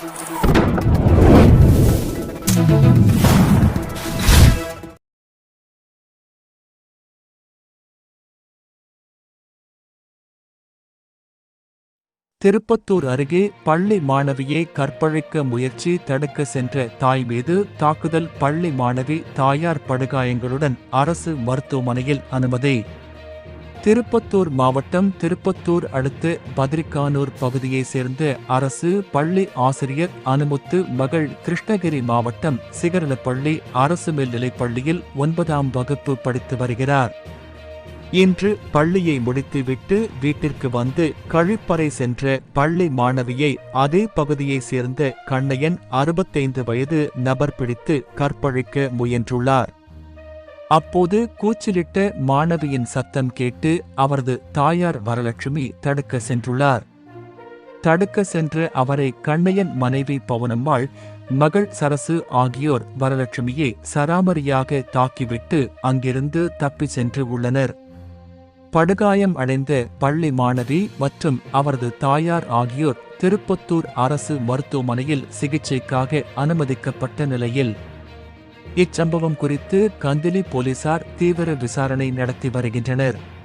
திருப்பத்தூர் அருகே பள்ளி மாணவியை கற்பழிக்க முயற்சி தடுக்க சென்ற தாய் மீது தாக்குதல். பள்ளி மாணவி தாயார் படுகாயங்களுடன் அரசு மருத்துவமனையில் அனுமதி. திருப்பத்தூர் மாவட்டம் திருப்பத்தூர் அடுத்து பதிரிக்கானூர் பகுதியைச் சேர்ந்த அரசு பள்ளி ஆசிரியர் அனுமுத்து மகள் கிருஷ்ணகிரி மாவட்டம் சிகரலப்பள்ளி அரசு மேல்நிலைப் பள்ளியில் ஒன்பதாம் வகுப்பு படித்து வருகிறார். இன்று பள்ளியை முடித்துவிட்டு வீட்டிற்கு வந்து கழிப்பறை சென்ற பள்ளி மாணவியை அதே பகுதியைச் சேர்ந்த கண்ணையன் அறுபத்தைந்து வயது நபர் பிடித்து கற்பழிக்க முயன்றுள்ளார். அப்போது கூச்சலிட்ட மாணவியின் சத்தம் கேட்டு அவரது தாயார் வரலட்சுமி தடுக்க சென்றுள்ளார். தடுக்க சென்ற அவரை கண்ணையன் மனைவி பவனம்மாள் மகள் சரசு ஆகியோர் வரலட்சுமியை சராமரியாக தாக்கிவிட்டு அங்கிருந்து தப்பிச் சென்று உள்ளனர். படுகாயம் அடைந்த பள்ளி மாணவி மற்றும் அவரது தாயார் ஆகியோர் திருப்பத்தூர் அரசு மருத்துவமனையில் சிகிச்சைக்காக அனுமதிக்கப்பட்ட நிலையில் இச்சம்பவம் குறித்து கந்திலி போலீசார் தீவிர விசாரணை நடத்தி வருகின்றனர்.